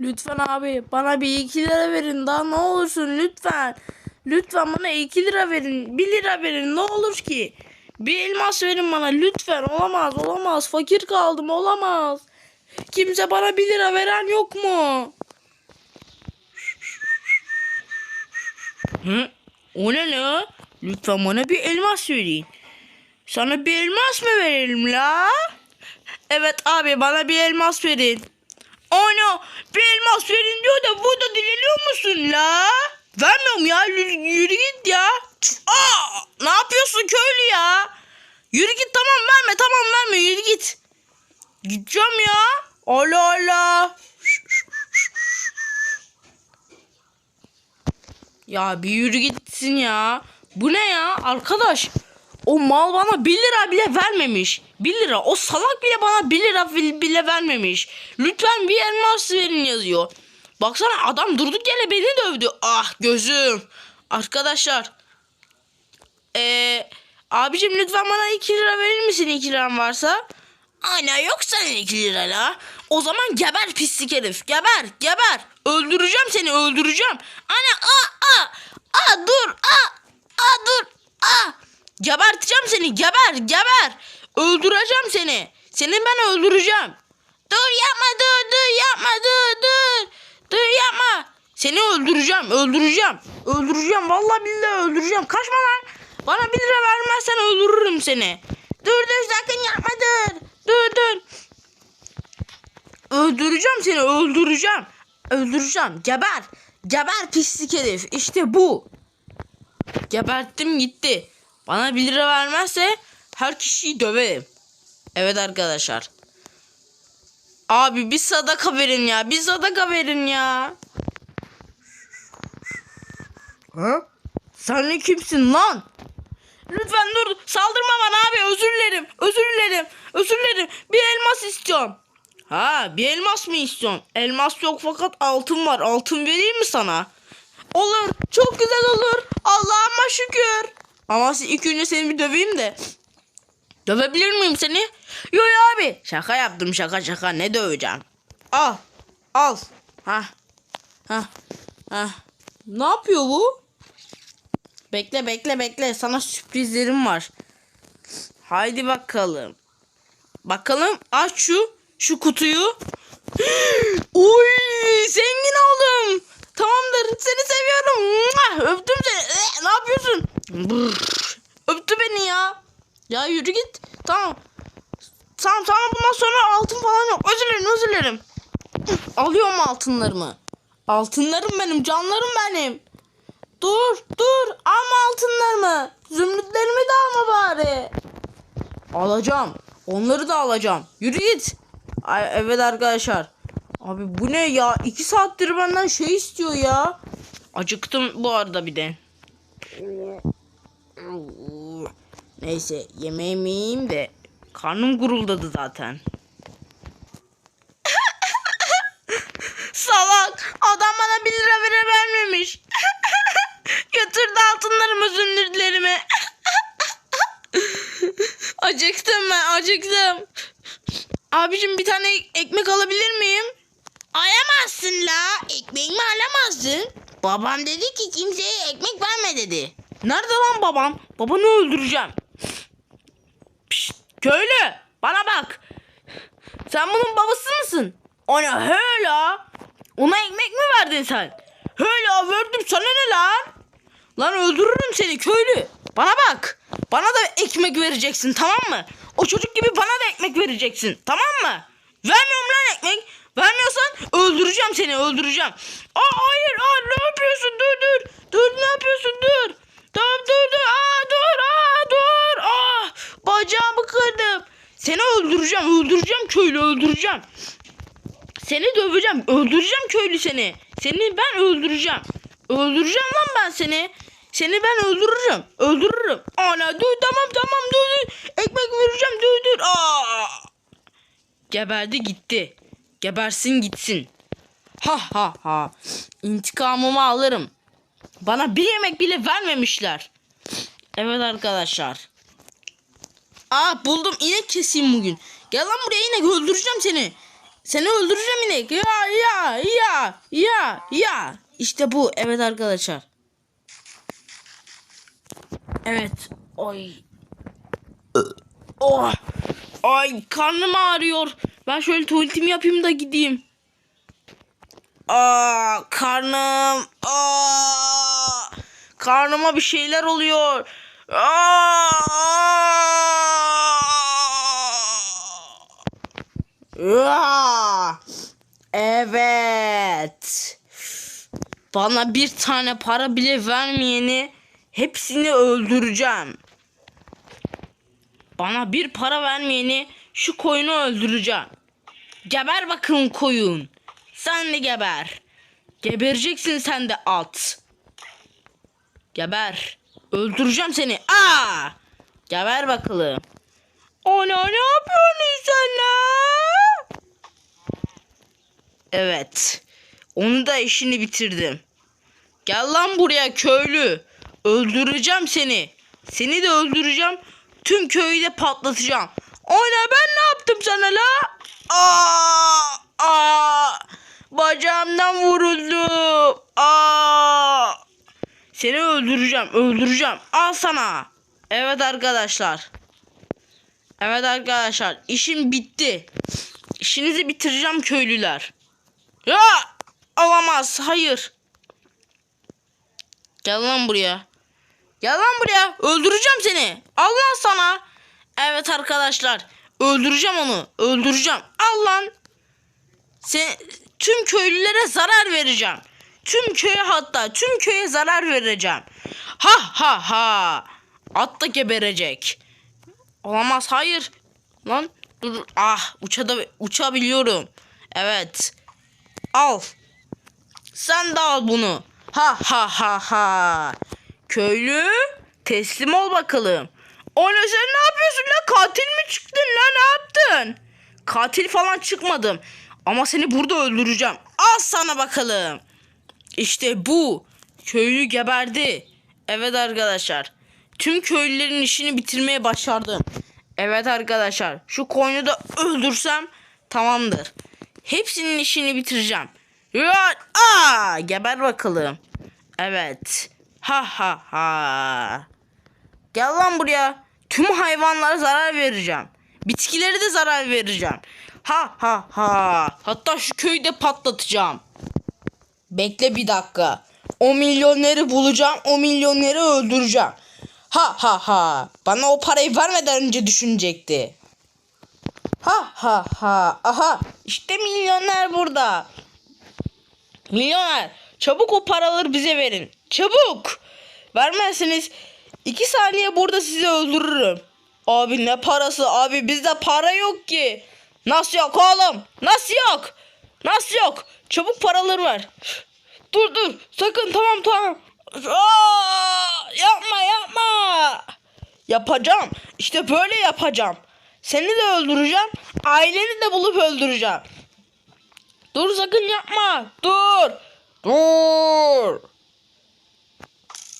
Lütfen abi bana bir 2 lira verin daha ne olursun lütfen. Lütfen bana 2 lira verin 1 lira verin ne olur ki. Bir elmas verin bana lütfen olamaz olamaz fakir kaldım olamaz. Kimse bana 1 lira veren yok mu? Hı? O ne la? Lütfen bana bir elmas verin. Sana bir elmas mı verelim la? Evet abi bana bir elmas verin. Ana bir elmas verin diyor da burada dileniyor musun la? Vermiyorum ya yürü, git ya. Aa, ne yapıyorsun köylü ya? Yürü git tamam verme tamam verme yürü git. Gideceğim ya. Allah Allah. Ya bir yürü gitsin ya. Bu ne ya arkadaş? O mal bana 1 lira bile vermemiş. 1 lira. O salak bile bana 1 lira bil- bile vermemiş. Lütfen bir elmas verin yazıyor. Baksana adam durduk yere beni dövdü. Ah gözüm. Arkadaşlar. Eee abicim lütfen bana 2 lira verir misin 2 liran varsa? Ana yok senin 2 lira la. O zaman geber pislik herif. Geber geber. Öldüreceğim seni öldüreceğim. Ana a a a dur a a dur a. Geberteceğim seni geber geber. Öldüreceğim seni. Seni ben öldüreceğim. Dur yapma dur dur yapma dur dur. Dur yapma. Seni öldüreceğim öldüreceğim. Öldüreceğim vallahi billahi öldüreceğim. Kaçma lan. Bana bir lira vermezsen öldürürüm seni. Dur dur sakın yapma dur. Dur dur. Öldüreceğim seni öldüreceğim. Öldüreceğim. Geber. Geber pislik herif. İşte bu. Geberttim gitti. Bana 1 lira vermezse her kişiyi döverim. Evet arkadaşlar. Abi bir sadaka verin ya. Bir sadaka verin ya. Ha? Sen ne kimsin lan? Lütfen dur. Saldırma bana abi. Özür dilerim. Özür dilerim. Özür dilerim. Bir elmas istiyorum. Ha bir elmas mı istiyorsun? Elmas yok fakat altın var. Altın vereyim mi sana? Olur. Çok güzel olur. Allah'ıma şükür. Ama ilk önce seni bir döveyim de. Dövebilir miyim seni? Yo yo abi. Şaka yaptım şaka şaka. Ne döveceğim? Al. Al. Ha. Ha. Ha. Ne yapıyor bu? Bekle bekle bekle. Sana sürprizlerim var. Haydi bakalım. Bakalım aç şu şu kutuyu. Uy zengin oldum. Tamamdır seni seviyorum. Öptüm seni. Ee, ne yapıyorsun? Öptü beni ya. Ya yürü git. Tamam. Tamam tamam bundan sonra altın falan yok. Özür dilerim özür dilerim. Alıyorum altınlarımı. Altınlarım benim canlarım benim. Dur dur alma altınlarımı. Zümrütlerimi de alma bari. Alacağım. Onları da alacağım. Yürü git. Ay, evet arkadaşlar. Abi bu ne ya? İki saattir benden şey istiyor ya. Acıktım bu arada bir de. Neyse yemeğimi yiyeyim de karnım guruldadı zaten. Salak adam bana 1 lira vere vermemiş. Götürdü altınlarımı zündürtlerimi. acıktım ben acıktım. Abicim bir tane ekmek alabilir miyim? Alamazsın la. Ekmeğimi alamazsın. Babam dedi ki kimseye ekmek verme dedi. Nerede lan babam? Babanı öldüreceğim. Köylü bana bak. Sen bunun babası mısın? Ona höla. Ona ekmek mi verdin sen? Höla verdim sana ne lan? Lan öldürürüm seni köylü. Bana bak. Bana da ekmek vereceksin tamam mı? O çocuk gibi bana da ekmek vereceksin tamam mı? Vermiyorum lan ekmek. Vermiyorsan öldüreceğim seni öldüreceğim. Aa hayır aa ne yapıyorsun dur dur. Dur ne yapıyorsun dur. Dur dur dur aa dur aa dur bacağımı kırdım. Seni öldüreceğim öldüreceğim köylü öldüreceğim. Seni döveceğim. Öldüreceğim köylü seni. Seni ben öldüreceğim. Öldüreceğim lan ben seni. Seni ben öldürürüm. Öldürürüm. Ana dur tamam tamam dur. Ekmek vereceğim dur dur. Aa. Geberdi gitti. Gebersin gitsin. Ha ha ha. İntikamımı alırım. Bana bir yemek bile vermemişler. Evet arkadaşlar. Aa buldum inek keseyim bugün. Gel lan buraya inek öldüreceğim seni. Seni öldüreceğim inek. Ya ya ya ya ya. İşte bu. Evet arkadaşlar. Evet. Oy. Oh. Ay karnım ağrıyor. Ben şöyle tuvaletimi yapayım da gideyim. Aa karnım. Aa. Karnıma bir şeyler oluyor. Aa. Aa. Evet. Bana bir tane para bile vermeyeni hepsini öldüreceğim. Bana bir para vermeyeni şu koyunu öldüreceğim. Geber bakın koyun. Sen de geber. Gebereceksin sen de at. Geber. Öldüreceğim seni. Aa! Geber bakalım. Ana ne yapıyorsun sen lan? Evet. Onu da işini bitirdim. Gel lan buraya köylü. Öldüreceğim seni. Seni de öldüreceğim. Tüm köyü de patlatacağım. Ana ben ne yaptım sana la? Aa! Aa! Bacağımdan vuruldum. Aa! Seni öldüreceğim, öldüreceğim. Al sana. Evet arkadaşlar. Evet arkadaşlar, işim bitti. İşinizi bitireceğim köylüler. Ya! Olamaz, hayır. Gel lan buraya. Gel lan buraya. Öldüreceğim seni. Al lan sana. Evet arkadaşlar. Öldüreceğim onu. Öldüreceğim. Al lan. Sen, tüm köylülere zarar vereceğim. Tüm köye hatta tüm köye zarar vereceğim. Ha ha ha. At da geberecek. Olamaz hayır. Lan dur. Ah uçada uçabiliyorum. Evet. Al. Sen de al bunu. Ha ha ha ha. Köylü teslim ol bakalım. O ne sen ne yapıyorsun lan? Katil mi çıktın lan? Ne yaptın? Katil falan çıkmadım. Ama seni burada öldüreceğim. Al sana bakalım. İşte bu. Köylü geberdi. Evet arkadaşlar. Tüm köylülerin işini bitirmeye başardım. Evet arkadaşlar. Şu koyunu da öldürsem tamamdır. Hepsinin işini bitireceğim. Aa, geber bakalım. Evet. Ha ha ha. Gel lan buraya. Tüm hayvanlara zarar vereceğim. Bitkileri de zarar vereceğim. Ha ha ha. Hatta şu köyü de patlatacağım. Bekle bir dakika. O milyonları bulacağım. O milyonları öldüreceğim. Ha ha ha. Bana o parayı vermeden önce düşünecekti. Ha ha ha. Aha. İşte milyoner burada. Milyoner. Çabuk o paraları bize verin. Çabuk. Vermezseniz iki saniye burada sizi öldürürüm. Abi ne parası abi bizde para yok ki. Nasıl yok oğlum? Nasıl yok? Nasıl yok? Çabuk paraları ver. Dur dur sakın tamam tamam. Aa, yapma yapma. Yapacağım. İşte böyle yapacağım. Seni de öldüreceğim. Aileni de bulup öldüreceğim. Dur sakın yapma. Dur. Dur.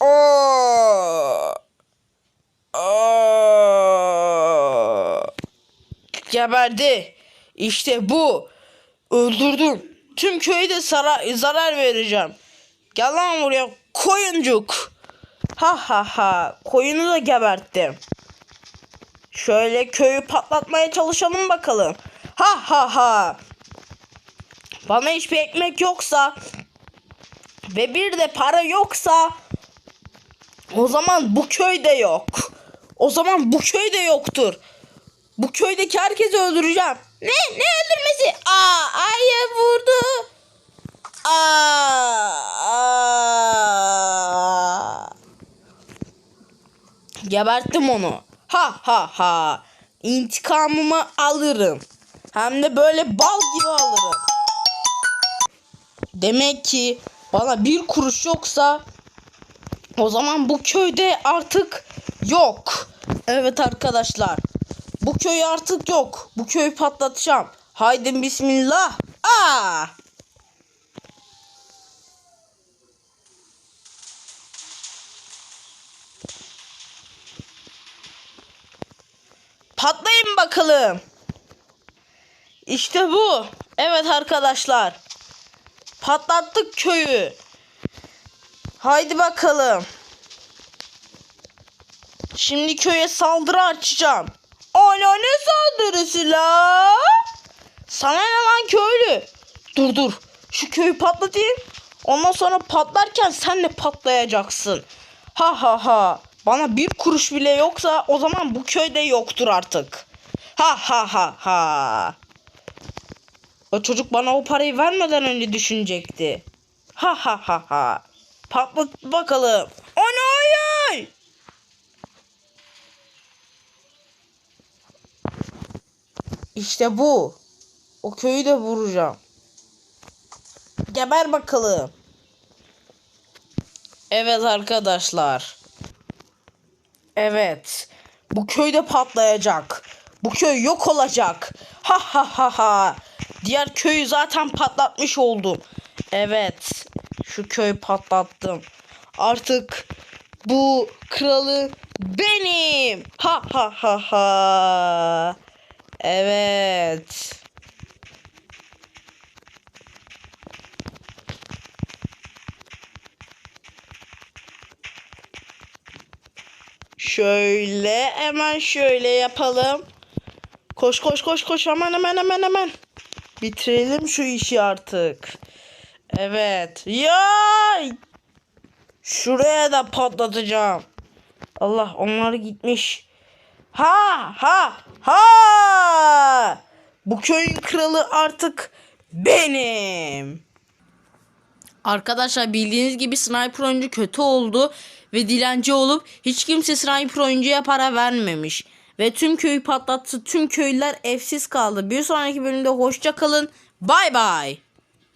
Aa. Aa. Geberdi. İşte bu. Öldürdüm. Tüm köyü de zarar, zarar vereceğim. Gel lan buraya koyuncuk. Ha ha ha. Koyunu da geberttim. Şöyle köyü patlatmaya çalışalım bakalım. Ha ha ha. Bana hiçbir ekmek yoksa ve bir de para yoksa o zaman bu köyde yok. O zaman bu köyde yoktur. Bu köydeki herkesi öldüreceğim. Ne? Ne öldürmesi? Aa, ayı vurdu. Aa, aa. Geberttim onu. Ha ha ha. İntikamımı alırım. Hem de böyle bal gibi alırım. Demek ki bana bir kuruş yoksa o zaman bu köyde artık yok. Evet arkadaşlar. Bu köy artık yok. Bu köyü patlatacağım. Haydi bismillah. Aa! Patlayın bakalım. İşte bu. Evet arkadaşlar. Patlattık köyü. Haydi bakalım. Şimdi köye saldırı açacağım. Ana ne saldırısı la? Sana ne lan köylü? Dur dur. Şu köyü patlatayım. Ondan sonra patlarken sen de patlayacaksın. Ha ha ha. Bana bir kuruş bile yoksa o zaman bu köyde yoktur artık. Ha ha ha ha. O çocuk bana o parayı vermeden önce düşünecekti. Ha ha ha ha. Patlat bakalım. Ana ay! İşte bu. O köyü de vuracağım. Geber bakalım. Evet arkadaşlar. Evet. Bu köy de patlayacak. Bu köy yok olacak. Ha ha ha ha. Diğer köyü zaten patlatmış oldum. Evet. Şu köyü patlattım. Artık bu kralı benim. Ha ha ha ha. Evet. Şöyle hemen şöyle yapalım. Koş koş koş koş hemen hemen hemen hemen. Bitirelim şu işi artık. Evet. Yay! Şuraya da patlatacağım. Allah onlar gitmiş. Ha ha ha! Bu köyün kralı artık benim. Arkadaşlar bildiğiniz gibi sniper oyuncu kötü oldu ve dilenci olup hiç kimse sniper oyuncuya para vermemiş. Ve tüm köyü patlattı. Tüm köylüler evsiz kaldı. Bir sonraki bölümde hoşça kalın. Bay bay.